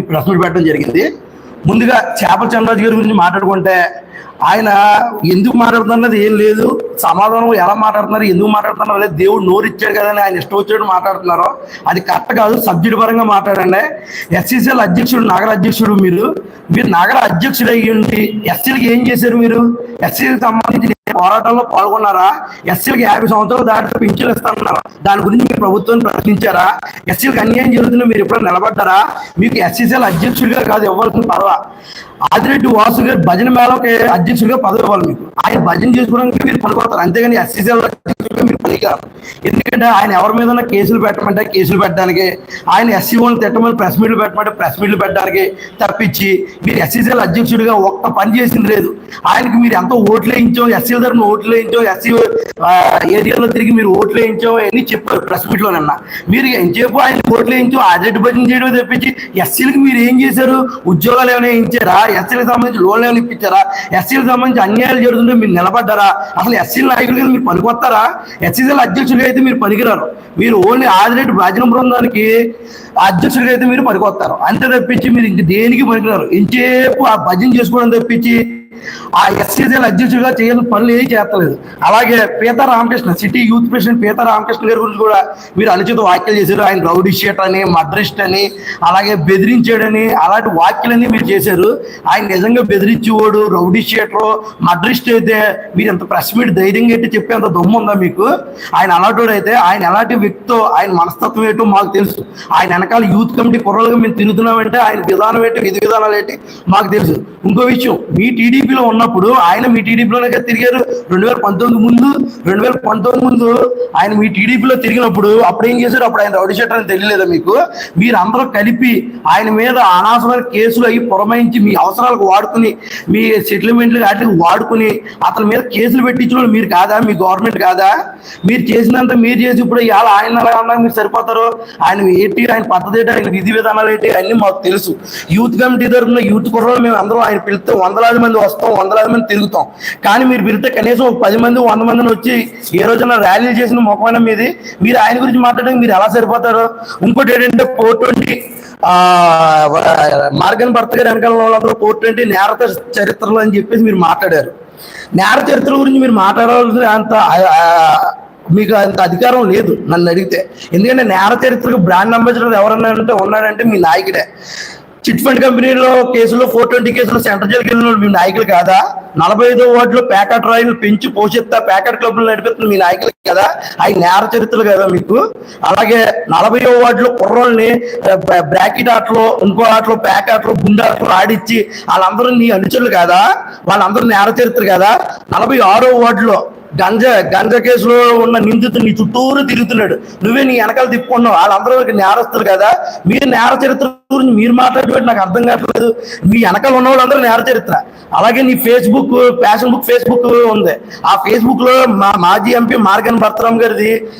ప్రశ్నలు పెట్టడం జరిగింది. ముందుగా చేపల చంద్రరాజు గారి గురించి మాట్లాడుకుంటే ఆయన ఎందుకు మాట్లాడుతున్నది ఏం లేదు సమాధానం ఎలా మాట్లాడుతున్నారు ఎందుకు మాట్లాడుతున్నారు లేదు దేవుడు నోరిచ్చాడు కదని ఆయన ఇష్టం వచ్చినట్టు మాట్లాడుతున్నారు. అది కరెక్ట్ కాదు సబ్జెక్ట్ పరంగా మాట్లాడండి. ఎస్సీసీఎల్ అధ్యక్షుడు నగర అధ్యక్షుడు మీరు. మీరు నగర అధ్యక్షుడు అయ్యి ఉండి ఎస్సీలకి ఏం చేశారు మీరు? ఎస్సీలకు సంబంధించి పోరాటంలో పాల్గొన్నారా? ఎస్సీలకు యాభై సంవత్సరాలు దాటితే పింఛన్లు ఇస్తామన్నారు దాని గురించి మీరు ప్రభుత్వం ప్రశ్నించారా? ఎస్సీలకు అన్యాయం జరుగుతుందో మీరు ఎప్పుడో నిలబడ్డారా? మీకు ఎస్సీసీఎల్ అధ్యక్షుడిగా కాదు ఇవ్వాల్సిన పర్వ. ఆదిరెడ్డి వాసు గారు భజన మేళకి అధ్యక్షుడిగా పదవి ఇవ్వాలి మీకు. ఆయన భజన చేసుకోవడానికి మీరు పనికొడతారు అంతేగాని ఎస్సీసీఎల్ అధ్యక్షుడిగా మీరు పనికిరారు. ఎందుకంటే ఆయన ఎవరి మీద కేసులు పెట్టమంటే కేసులు పెట్టడానికి ఆయన ఎస్సీ వాళ్ళని తిట్టమని ప్రెస్ మీట్లు పెట్టమంటే ప్రెస్ మీట్లు పెట్టడానికి తప్పించి మీరు ఎస్సీసీల అధ్యక్షుడిగా ఒక్క పని చేసింది లేదు. ఆయనకి మీరు ఎంత ఓట్లు వేయించాం ఎస్సీల తరఫున ఓట్లు వేయించాం ఎస్సీ ఏరియాలో తిరిగి మీరు ఓట్లు వేయించాం అని చెప్పారు ప్రెస్ మీట్లో నిన్న. మీరు ఎంతసేపు ఆయన ఓట్లు వేయించాం అజెట్ భజన చేయడం తప్పించి ఎస్సీలకు మీరు ఏం చేశారు? ఉద్యోగాలు ఏమైనా ఇచ్చారా ఎస్సీలకు సంబంధించి లోన్లు ఏమైనా ఇప్పించారా? ఎస్సీలకు సంబంధించి అన్యాయాలు జరుగుతుంటే మీరు నిలబడ్డారా? అసలు ఎస్సీ నాయకులు మీరు పనికొస్తారా? ఎస్సీసీల అధ్యక్షులు అయితే మీరు పనికిరారు. మీరు ఓన్లీ ఆదిరెడ్డి భజన బృందానికి అధ్యక్షుడిగా అయితే మీరు పనికొస్తారు. అంతే తప్పించి మీరు ఇంక దేనికి పనికిరారు? ఇంచేపు ఆ భజన చేసుకోవడం తప్పించి ఆ ఎస్సీజీల అధ్యక్షుడిగా చేయని పనులు ఏం చేస్తలేదు. అలాగే పీత రామకృష్ణ సిటీ యూత్ ప్రెసిడెంట్ పీత రామకృష్ణ గారి గురించి కూడా మీరు అనుచిత వ్యాఖ్యలు చేశారు. ఆయన రౌడీ షీట్ అని మద్రిస్ట్ అని అలాగే బెదిరించాడని అలాంటి వ్యాఖ్యలన్నీ మీరు చేశారు. ఆయన నిజంగా బెదిరించేవాడు రౌడీ షీటర్ మద్రిస్ట్ అయితే మీరు ఎంత ప్రెస్ మీట్ ధైర్యంగా అయితే చెప్పేంత దమ్ము ఉందా మీకు? ఆయన అలాంటి అయితే ఆయన ఎలాంటి వ్యక్తితో ఆయన మనస్తత్వం ఏంటో మాకు తెలుసు. ఆయన వెనకాల యూత్ కమిటీ కుర్రలుగా మేము తిరుగుతున్నామంటే ఆయన విధానం ఏంటి విధి విధానాలు ఏంటి మాకు తెలుసు. ఇంకో విషయం మీ టీడీపీలో ఉన్నప్పుడు ఆయన మీ టీడీపీలోనే తిరిగారు. రెండు వేల పంతొమ్మిది ముందు రెండు వేల పంతొమ్మిది ముందు ఆయన మీ టీడీపీలో తిరిగినప్పుడు అప్పుడు ఏం చేశారు? అప్పుడు ఆయన రౌడీ షెట్టర్ అని తెలియలేదా మీకు? మీరు అందరూ కలిపి ఆయన మీద అనవసరమైన కేసులు అవి పురమాయించి మీ అవసరాలకు వాడుకుని మీ సెటిల్మెంట్లు వాటికి వాడుకుని అతని మీద కేసులు పెట్టించిన వాళ్ళు మీరు కాదా? మీ గవర్నమెంట్ కాదా? మీరు చేసినంత మీరు చేసి ఇప్పుడు ఇవాళ ఆయన అలా మీరు సరిపోతారు? ఆయన ఏంటి? ఆయన పద్ధతి ఏంటి? ఆయన విధి విధానాలు ఏంటి? అన్ని మాకు తెలుసు. యూత్ కమిటీ తరఫున యూత్ కుర్రలు మేము అందరం ఆయన పిలిస్తే వందలాది మంది వస్తాం వందలాది మంది తిరుగుతాం. కానీ మీరు పిలితే కనీసం ఒక పది మంది వంద మందిని వచ్చి ఏ రోజున ర్యాలీలు చేసిన ముఖమైన మీది. మీరు ఆయన గురించి మాట్లాడడానికి మీరు ఎలా సరిపోతారు? ఇంకోటి ఏంటంటే ఫోర్ ట్వంటీ మార్గన్ భర్త గారి వెనకాల వాళ్ళందరూ ఫోర్ ట్వంటీ నేరత చరిత్రలు అని చెప్పేసి మీరు మాట్లాడారు. నేర చరిత్ర గురించి మీరు మాట్లాడాల్సిన అంత మీకు అంత అధికారం లేదు నన్ను అడిగితే. ఎందుకంటే నేర చరిత్రకు బ్రాండ్ అంబాసిడర్ ఎవరన్నా అంటే ఉన్నాడంటే మీ నాయకుడే. చిట్ ఫండ్ కంపెనీలో కేసులో ఫోర్ ట్వంటీ కేసులో సెంట్రల్ జైలుకి వెళ్ళిన మీ నాయకులు కాదా? నలభై ఐదో వార్డులో ప్యాకెట్ రాయిలు పెంచి పోషిస్తా ప్యాకెట్ క్లబ్లు నడిపిస్తున్న మీ నాయకులు కదా? అవి నేర చరిత్రలు కదా మీకు? అలాగే నలభై వార్డులో కుర్రోల్ని బ్రాకెట్ ఆటలో ఇంకో ఆటలో ప్యాక్ ఆటలో గుండె ఆటలో ఆడిచ్చి వాళ్ళందరూ నీ అనుచరులు కదా? వాళ్ళందరూ నేర చరిత్ర కదా? నలభై ఆరో వార్డులో గంజా గంజా కేసులో ఉన్న నిందితుడు నీ చుట్టూరు తిరుగుతున్నాడు. నువ్వే నీ వెనకాల తిప్పుకున్నావు. వాళ్ళందరూ నేరస్తులు కదా. మీరు నేర చరిత్ర గురించి మీరు మాట్లాడేటువంటి నాకు అర్థం కావట్లేదు. మీ వెనకాల ఉన్న వాళ్ళందరూ నేర చరిత్ర. అలాగే నీ ఫేస్బుక్ ఫ్యాషన్ బుక్ ఫేస్బుక్ ఉంది. ఆ ఫేస్బుక్లో మా మాజీ ఎంపీ మార్గన్ భర్తరామ్ గారిది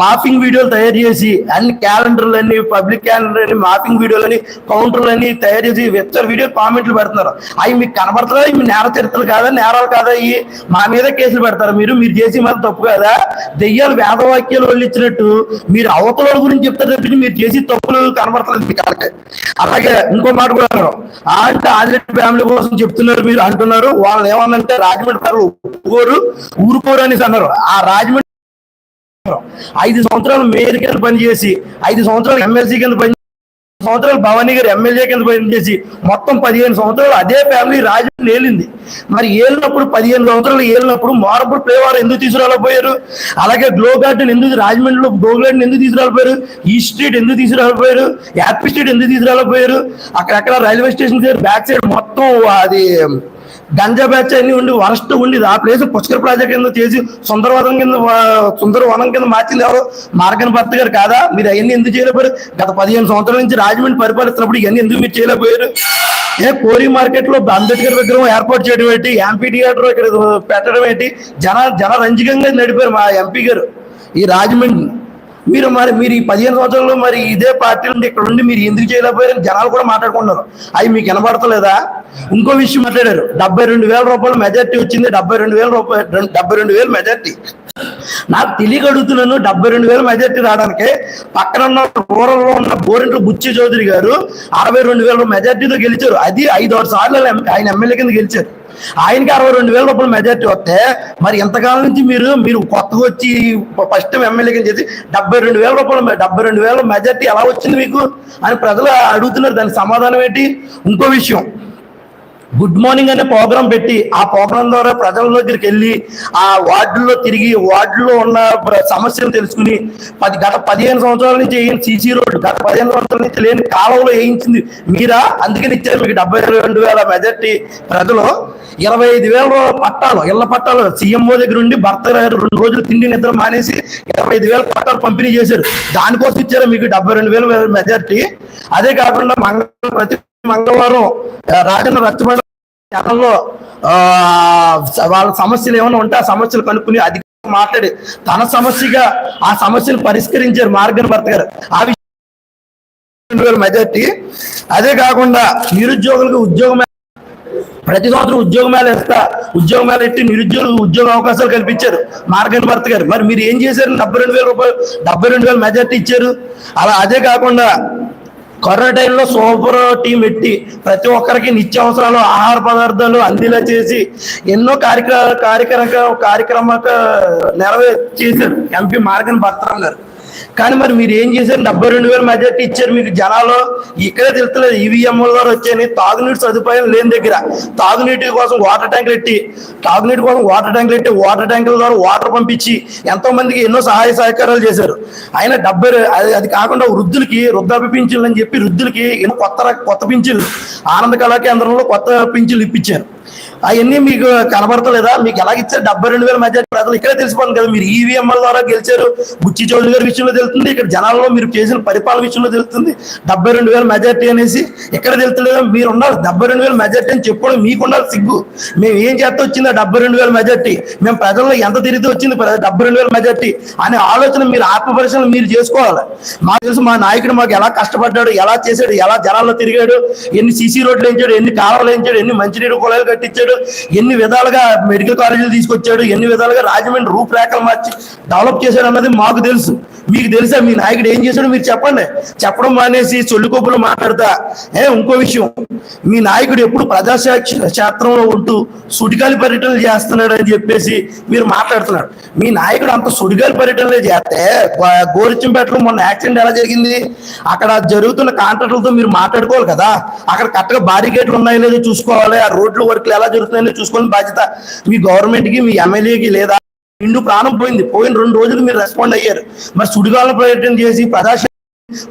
మాఫింగ్ వీడియోలు తయారు చేసి అన్ని క్యాలెండర్లు అని పబ్లిక్ క్యాలెండర్ అని మాఫింగ్ వీడియోలు అని కౌంటర్లు అని తయారు చేసి వెచ్చర్ వీడియో కామెంట్లు పెడుతున్నారు. అవి మీకు కనబడుతుందా ఇవి నేర చరిత్రలు కాదా? నేరాలు కాదా? ఇవి మా మీద కేసులు పెడతారు? మీరు మీరు చేసి మాత్రం తప్పు కదా? దెయ్యాలు వేదవాక్యాలు వాళ్ళు ఇచ్చినట్టు మీరు అవతల గురించి చెప్తారు తప్పించి మీరు చేసి తప్పులు కనబడతలేదు మీ కాళ్ళకి. అలాగే ఇంకో మాట కూడా అన్నారు అంటే ఆదిరెడ్డి ఫ్యామిలీ కోసం చెప్తున్నారు మీరు అంటున్నారు. వాళ్ళు ఏమన్నంటే రాజమండ్రి ప్రజలు ఒప్పుకోరు ఊరుకోరు అనేసి అన్నారు. ఆ రాజమండ్రి ఐదు సంవత్సరాలు మేయర్ కింద పనిచేసి ఐదు సంవత్సరాలు ఎమ్మెల్సీ కింద పని సంవత్సరాలు భవానీ గారు ఎమ్మెల్యే కింద పనిచేసి మొత్తం పదిహేను సంవత్సరాలు అదే ఫ్యామిలీ రాజమండ్రి ఏలింది మరి ఏలినప్పుడు పదిహేను సంవత్సరాలు ఏలినప్పుడు మోరపూర్ ప్లేవారు ఎందుకు తీసుకురాలేకపోయారు? అలాగే గ్లో గార్డెన్ ఎందుకు రాజమండ్రిలో గ్లో గార్డెన్ ఎందుకు తీసుకురాలిపోయారు ఈ స్ట్రీట్ ఎందుకు తీసుకురాలిపోయారు యాపీ స్ట్రీట్ ఎందుకు తీసుకురాలేకపోయారు? అక్కడక్కడ రైల్వే స్టేషన్ బ్యాక్ సైడ్ మొత్తం అది గంజా బ్యాచ్ అన్ని ఉండి వరస్ట్ ఉండి ఆ ప్లేస్ పుష్కర ప్రాజెక్ట్ కింద చేసి సుందరవనం కింద సుందరవనం కింద మార్చింది ఎవరు? మార్గన్ భర్త గారు కాదా? మీరు అవన్నీ ఎందుకు చేయలేకపోయారు? గత పదిహేను సంవత్సరాల నుంచి రాజమండ్రి పరిపాలిస్తున్నప్పుడు ఇవన్నీ ఎందుకు మీరు చేయలేకపోయారు? ఏ కోరి మార్కెట్లో అంబేద్కర్ విగ్రహం ఏర్పాటు చేయడం ఏంటి? ఎంపీ థియేటర్ ఇక్కడ పెట్టడం ఏంటి? జన జన రంజకంగా నడిపారు మా ఎంపీ గారు. ఈ రాజమండ్రి మీరు మరి మీరు ఈ పదిహేను రోజుల్లో మరి ఇదే పార్టీ నుండి ఇక్కడ ఉండి మీరు ఎందుకు చేయలేకపోయారు జనాలు కూడా మాట్లాడుకుంటున్నారు. అవి మీకు వినబడతలేదా? ఇంకో విషయం మాట్లాడారు. డెబ్బై రెండు వేల రూపాయలు మెజార్టీ వచ్చింది. డెబ్బై రెండు వేల రూపాయలు డెబ్బై రెండు వేలు మెజార్టీ నాకు తెలియక అడుగుతున్నాను డెబ్బై రెండు వేల మెజార్టీ రావడానికి. పక్కన ఉన్న రూరల్లో ఉన్న బోరింట్ల బుచ్చి చౌదరి గారు అరవై రెండు వేల మెజార్టీతో గెలిచారు. అది ఐదు ఆరు సార్లు ఆయన ఎమ్మెల్యే కింద గెలిచారు. ఆయనకి అరవై రెండు వేల రూపాయల మెజార్టీ వస్తే మరి ఎంతకాలం నుంచి మీరు మీరు కొత్తగా వచ్చి ఫస్ట్ టైం ఎమ్మెల్యే కింద చేసి డెబ్బై రెండు వేల రూపాయలు డెబ్బై రెండు వేల మెజార్టీ ఎలా వచ్చింది మీకు? అని ప్రజలు అడుగుతున్నారు. దానికి సమాధానం ఏంటి? ఇంకో విషయం. గుడ్ మార్నింగ్ అనే ప్రోగ్రాం పెట్టి ఆ ప్రోగ్రాం ద్వారా ప్రజల దగ్గరికి వెళ్ళి ఆ వార్డుల్లో తిరిగి వార్డులో ఉన్న ప్ర- సమస్యలు తెలుసుకుని పది గత పదిహేను సంవత్సరాల నుంచి వేయండి సీసీ రోడ్డు గత పదిహేను సంవత్సరాల నుంచి లేని కాలంలో వేయించింది మీరా? అందుకని ఇచ్చారు మీకు డెబ్బై రెండు వేల మెజార్టీ ప్రజలు. ఇరవై ఐదు వేల పట్టాలు ఇళ్ళ పట్టాలు. సీఎంఓ దగ్గర ఉండి భర్త గారు రెండు రోజులు తిండి నిద్ర మానేసి ఇరవై ఐదు వేల పట్టాలు పంపిణీ చేశారు. దానికోసం ఇచ్చారు మీకు డెబ్బై రెండు వేల మెజార్టీ? అదే కాకుండా మంగళ ప్రతి మంగళవారం రాజన్న రచ్చబండ ఛానల్లో ఆ, వాళ్ళ సమస్యలు ఏమైనా ఉంటే ఆ సమస్యలు కనుక్కుని అధికంగా మాట్లాడి తన సమస్యగా ఆ సమస్యలు పరిష్కరించారు మార్గన్ భర్త గారు. ఆ విషయం మెజార్టీ. అదే కాకుండా నిరుద్యోగులకు ఉద్యోగం ప్రతి సంవత్సరం ఉద్యోగం మేళ ఇస్తా ఉద్యోగం మేళ నిరుద్యోగులకు ఉద్యోగ అవకాశాలు కల్పించారు మార్గన్ భర్త గారు. మరి మీరు ఏం చేశారు? డెబ్బై రెండు వేల రూపాయలు డెబ్బై రెండు వేల మెజార్టీ ఇచ్చారు. అలా అదే కాకుండా కరోనా టైంలో సూపర్ టీం పెట్టి ప్రతి ఒక్కరికి నిత్యావసరాలు ఆహార పదార్థాలు అందేలా చేసి ఎన్నో కార్యక్రమ కార్యక్రమ కార్యక్రమ నెరవే చేశారు. ఎంపీ మార్గన్ భర్తరావు గారు. కానీ మరి మీరు ఏం చేశారు? డెబ్బై రెండు వేల మెజార్టీ ఇచ్చారు మీకు జనాలు. ఇక్కడే తెలుస్తలేదు ఈవీఎం ద్వారా వచ్చాయని. తాగునీటి సదుపాయం లేని దగ్గర. తాగునీటి కోసం వాటర్ ట్యాంకులు ఎట్టి. తాగునీటి కోసం వాటర్ ట్యాంకులు ఎట్టి. వాటర్ ట్యాంకుల ద్వారా వాటర్ పంపించి ఎంతో మందికి ఎన్నో సహాయ సహకారాలు చేశారు. ఆయన డెబ్బై అది అది కాకుండా వృద్ధులకి వృద్ధాప్య పింఛన్లు అని చెప్పి వృద్ధులకి ఎన్నో కొత్త రక- కొత్త పింఛన్లు. ఆనంద కళా కేంద్రంలో కొత్త పింఛన్లు ఇప్పించారు. అవన్నీ మీకు కనబడతలేదా? మీకు ఎలా ఇచ్చారు? డెబ్బై రెండు వేల మెజార్టీ ప్రజలు ఇక్కడే తెలిసిపోతుంది కదా. మీరు ఈవీఎంల ద్వారా గెలిచారు. బుచ్చి చౌదరి గారి విషయంలో తెలుస్తుంది. ఇక్కడ జనాల్లో మీరు చేసిన పరిపాలన విషయంలో తెలుస్తుంది. డెబ్బై రెండు వేల మెజార్టీ అనేసి ఇక్కడ తెలుస్తలేదా మీరు ఉన్నారు. డెబ్బై రెండు వేల మెజార్టీ అని చెప్పుకోవడం మీకు ఉండాలి సిగ్గు. మేము ఏం చేస్తే వచ్చిందా డెబ్బై రెండు వేల మెజార్టీ. మేము ప్రజల్లో ఎంత తిరిగితే వచ్చింది ప్ర- డెబ్బై రెండు వేల మెజార్టీ అనే ఆలోచన మీరు ఆత్మపరిశీలన మీరు చేసుకోవాలి. మాకు తెలుసు మా నాయకుడు మాకు ఎలా కష్టపడ్డాడు ఎలా చేశాడు ఎలా జనాల్లో తిరిగాడు ఎన్ని సీసీ రోడ్లు వేయించాడు ఎన్ని కాలువలు వేయించాడు ఎన్ని మంచినీరు కుళాయిలు కట్టించాడు ఎన్ని విధాలుగా మెడికల్ కాలేజీలు తీసుకొచ్చాడు ఎన్ని విధాలుగా రాజమండ్రి రూపురేఖలు మార్చి డెవలప్ చేశాడు అన్నది మాకు తెలుసు. మీకు తెలుసా మీ నాయకుడు ఏం చేశాడో మీరు చెప్పండి. చెప్పడం మానేసి చొల్లుకొప్పులు మాట్లాడతా. ఏ ఇంకో విషయం. మీ నాయకుడు ఎప్పుడు ప్రజా క్షేత్రంలో ఉంటూ సుడిగాలి పర్యటనలు చేస్తున్నాడు అని చెప్పేసి మీరు మాట్లాడుతున్నాడు మీ నాయకుడు అంత సుడిగాలి పర్యటనలు చేస్తే గో- గోరిచంపేటలో మొన్న యాక్సిడెంట్ ఎలా జరిగింది? అక్కడ జరుగుతున్న కాంట్రాక్టులతో మీరు మాట్లాడుకోవాలి కదా. అక్కడ కరెక్ట్గా బారికేట్లు ఉన్నాయో లేదో చూసుకోవాలి. ఆ రోడ్లు వర్క్లు ఎలా జరుగుతున్నాయో చూసుకోవాలని బాధ్యత మీ గవర్నమెంట్కి మీ ఎమ్మెల్యేకి లేదా నిండు ప్రాణం పోయింది. పోయిన రెండు రోజులు మీరు రెస్పాండ్ అయ్యారు. మరి సుడిగాల ప్రయత్నం చేసి ప్రజాశ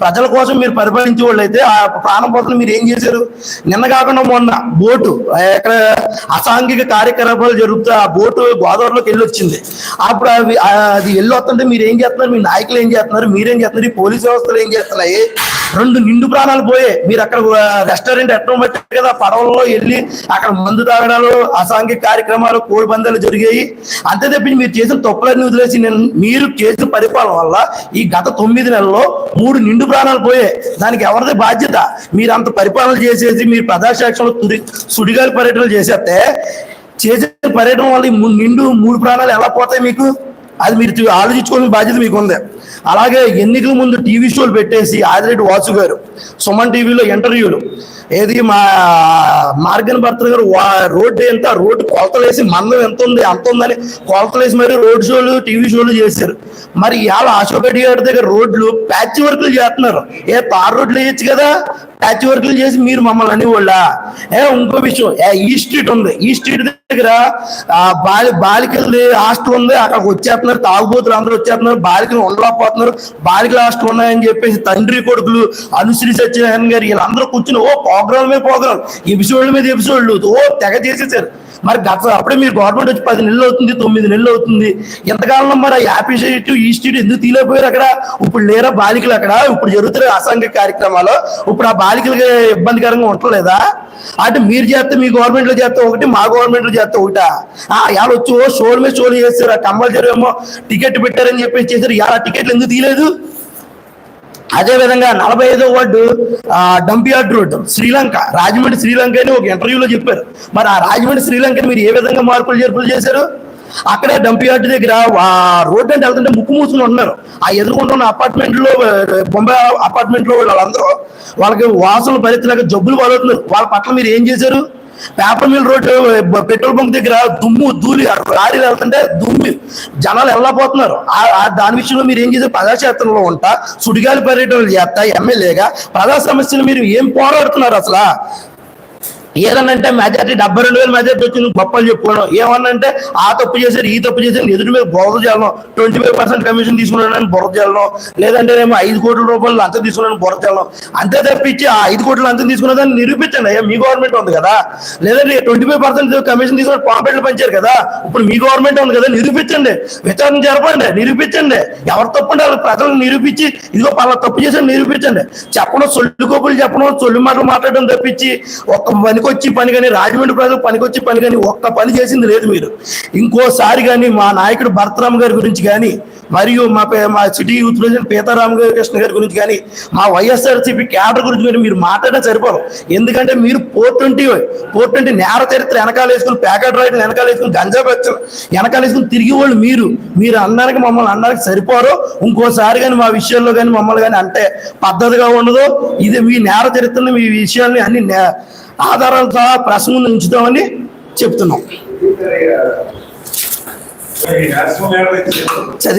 ప్రజల కోసం మీరు పరిపాలించే వాళ్ళు అయితే ఆ ప్రాణం పోతున్న మీరు ఏం చేశారు? నిన్న కాకుండా మొన్న బోటు ఎక్కడ అసాంఘిక కార్యకలాపాలు జరుగుతూ ఆ బోటు గోదావరిలోకి వెళ్ళి వచ్చింది. అప్పుడు అది వెళ్ళి వస్తుంటే మీరు ఏం చేస్తున్నారు? మీ నాయకులు ఏం చేస్తున్నారు? మీరేం చేస్తున్నారు? ఈ పోలీస్ వ్యవస్థలు ఏం చేస్తున్నాయి? రెండు నిండు ప్రాణాలు పోయే. మీరు అక్కడ రెస్టారెంట్ ఎట్టడం బట్టి కదా పడవల్లో వెళ్ళి అక్కడ మందు తాగడాలు అసాంఘిక కార్యక్రమాలు కోడి పందాలు జరిగాయి. అంతే తప్పించి మీరు చేసిన తప్పులన్నీ వదిలేసి నేను మీరు చేసిన పరిపాలన వల్ల ఈ గత తొమ్మిది నెలల్లో మూడు నిండు ప్రాణాలు పోయే. దానికి ఎవరిది బాధ్యత? మీరు అంత పరిపాలన చేసేసి మీరు ప్రజాశాఖలో తుడి సుడిగాలి పర్యటనలు చేసేస్తే చేసే పర్యటన వల్ల ఈ నిండు మూడు ప్రాణాలు ఎలా పోతాయి మీకు? అది మీరు ఆలోచించుకోవాల్సిన బాధ్యత మీకు ఉంది అలాగే ఎన్నికల ముందు టీవీ షోలు పెట్టేసి ఆదిరెడ్డి వాసు గారు సుమన్ టీవీలో ఇంటర్వ్యూలు. ఏది మా మార్గన్ భర్త గారు రోడ్డు ఎంత రోడ్డు కొలతలేసి మందం ఎంత ఉంది అంత ఉందని కొలతలు వేసి మరి రోడ్ షోలు టీవీ షోలు చేశారు. మరి ఇవాళ అశోక్ రెడ్డి గారి దగ్గర రోడ్లు ప్యాచ్ వర్క్లు చేస్తున్నారు. ఏ తార్ రోడ్లు వేయచ్చు కదా? ప్యాచ్ వర్క్లు చేసి మీరు మమ్మల్ని అనేవాళ్ళ. ఏ ఇంకో విషయం ఈ స్ట్రీట్ ఉంది. ఈ స్ట్రీట్ దగ్గర ఆ బాలి బాలికలది హాస్టల్ ఉంది. అక్కడికి వచ్చేస్తున్నారు తాగుబోతులు అందరూ వచ్చేస్తున్నారు బాలికలు ఉండలేకపోతున్నారు బాలికల హాస్టల్ ఉన్నాయని చెప్పేసి తండ్రి కొడుకులు అనుశ్రీ సత్యనారాయణ గారు వీళ్ళందరూ కూర్చుని ఓ ప్రోగ్రామ్ మీద ప్రోగ్రామ్ ఎపిసోడ్ల మీద ఎపిసోడ్లు ఓ తెగ చేసేసారు. మరి గత అప్పుడే మీరు గవర్నమెంట్ వచ్చి పది నెలలు అవుతుంది తొమ్మిది నెలలు అవుతుంది. ఎంతకాలంలో మరి యాపీ స్ట్రీట్ ఈ స్ట్రీట్ ఎందుకు తీలేకపోయారు అక్కడ? ఇప్పుడు లేరా బాలికలు అక్కడ? ఇప్పుడు జరుగుతున్న అసాంఘిక కార్యక్రమాలు. ఇప్పుడు ఆ బాలికలకి ఇబ్బందికరంగా ఉండలేదా? అంటే మీరు చేస్తే మీ గవర్నమెంట్లో చేస్తే ఒకటి మా గవర్నమెంట్లో చేస్తే ఒకటా? ఇవాళ వచ్చి షోలు మీద షోలు చేస్తారు. ఆ కంపల్సరీ ఏమో టికెట్ పెట్టారని చెప్పేసి చేశారు. ఇవాళ టికెట్లు ఎందుకు తీయలేదు? అదే విధంగా నలభై ఐదో ward dumpyard road Srilanka Rajahmundry Srilanka అని ఒక ఇంటర్వ్యూలో చెప్పారు. మరి ఆ రాజమండ్రి శ్రీలంకని మీరు ఏ విధంగా మార్పులు చేర్పులు చేశారు? అక్కడే డంపియార్డ్ దగ్గర ఆ రోడ్డు అంటే వెళ్తుంటే ముక్కు మూసుకుని ఉన్నారు. ఆ ఎదుర్కొంటున్న అపార్ట్మెంట్లో బొంబాయి అపార్ట్మెంట్లో వాళ్ళందరూ వాళ్ళకి వాసనలు భరించలేక జబ్బులు పడుతున్నారు వాళ్ళ పట్ల మీరు ఏం చేశారు? Paper mill road petrol bunk దగ్గర దుమ్ము ధూళి లారీలు వెళ్తుంటే దుమ్ము. జనాలు వెళ్ళకపోతున్నారు ఆ దాని విషయంలో మీరు ఏం చేశారు? ప్రజాక్షేత్రంలో ఉంటా సుడిగాలి పర్యటనలు చేస్తా ఎమ్మెల్యేగా. ప్రజా సమస్యలు మీరు ఏం పోరాడుతున్నారు అసలు? ఏదనంటే మెజార్టీ డెబ్బై రెండు వేల మెజార్టీ వచ్చింది గొప్పలు చెప్పుకోవడం. ఏమన్నంటే ఆ తప్పు చేశారు ఈ తప్పు చేశారు ఎదుటి మీద బురద చేయడం ట్వంటీ ఫైవ్ పర్సెంట్ కమిషన్ తీసుకున్నాడని బురద చేయడం లేదంటే నేను ఐదు కోట్ల రూపాయలు అంత తీసుకున్నాను బురద చేయడం అంతే తప్పించి ఆ ఐదు కోట్లు అంత తీసుకున్నదాన్ని నిరూపించండి అయ్యా మీ గవర్నమెంట్ ఉంది కదా. లేదంటే ట్వంటీ ఫైవ్ పర్సెంట్ కమిషన్ తీసుకుని పాంపెట్లు పంచారు కదా. ఇప్పుడు మీ గవర్నమెంట్ ఉంది కదా నిరూపించండి. విచారణ జరపండి నిరూపించండి. ఎవరు తప్పు ఉంటే వాళ్ళ ప్రజలను నిరూపించి ఇదిగో పలా తప్పు చేసి నిరూపించండి. చెప్పడం సొల్లు కోపులు చెప్పడం సొల్లు మాటలు మాట్లాడడం తప్పించి ఒక్క పనికొచ్చి పని కానీ రాజమండ్రి ప్రజలు పనికొచ్చి పని కానీ ఒక్క పని చేసింది లేదు మీరు. ఇంకోసారి కానీ మా నాయకుడు భరతరామ్ గారి గురించి కానీ మరియు మా పే- మా సిటీ యూత్ ప్రెసిడెంట్ పీతారామ గారి కృష్ణ గారి గురించి కానీ మా వైఎస్ఆర్సీపీ క్యాడర్ గురించి కానీ మీరు మాట్లాడడం సరిపోరు. ఎందుకంటే మీరు ఫోర్ ట్వంటీ ఫోర్ ట్వంటీ నేర చరిత్ర వెనకాల వేసుకుని ప్యాకెట్ రాయడం వెనకాల వేసుకుని గంజా బెచ్చలు వెనకాల వేసుకుని తిరిగి వాళ్ళు మీరు మీరు అనడానికి మమ్మల్ని అనడానికి సరిపోరు. ఇంకోసారి కానీ మా విషయాల్లో కానీ మమ్మల్ని కానీ అంటే పద్ధతిగా ఉండదు. ఇది మీ నేర చరిత్రను మీ విషయాల్ని అన్ని నే- ఆధారాలతో సహా ప్రెస్ ఉంచుతామని చెప్తున్నాం చదివి